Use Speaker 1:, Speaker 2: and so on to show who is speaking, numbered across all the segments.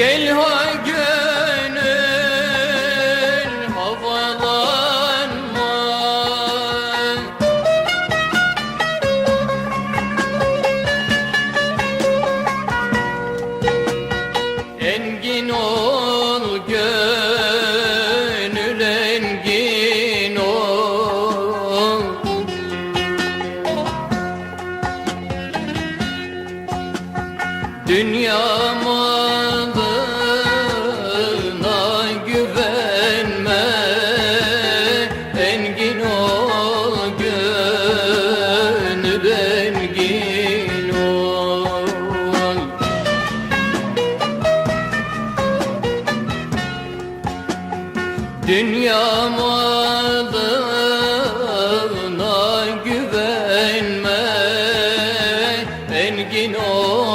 Speaker 1: Gel ha gönül havalanma. Engin ol gönül engin ol. Dünyama Dünya malına güvenme Engin ol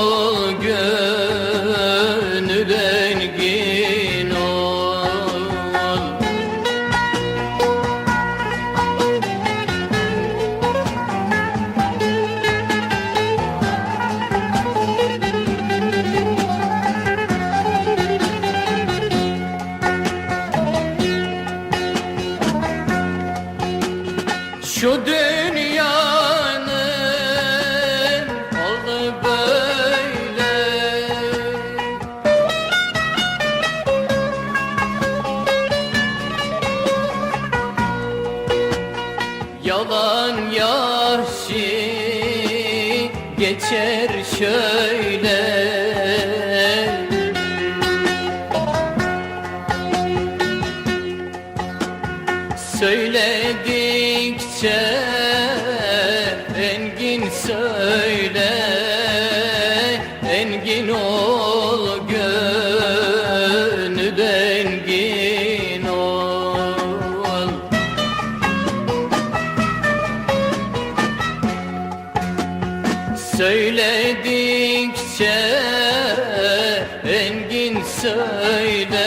Speaker 1: Şu dünyanın oldu böyle. Yalan geçer şöyle Söyledikçe engin söyle Engin ol gönül engin ol. Söyledikçe engin söyle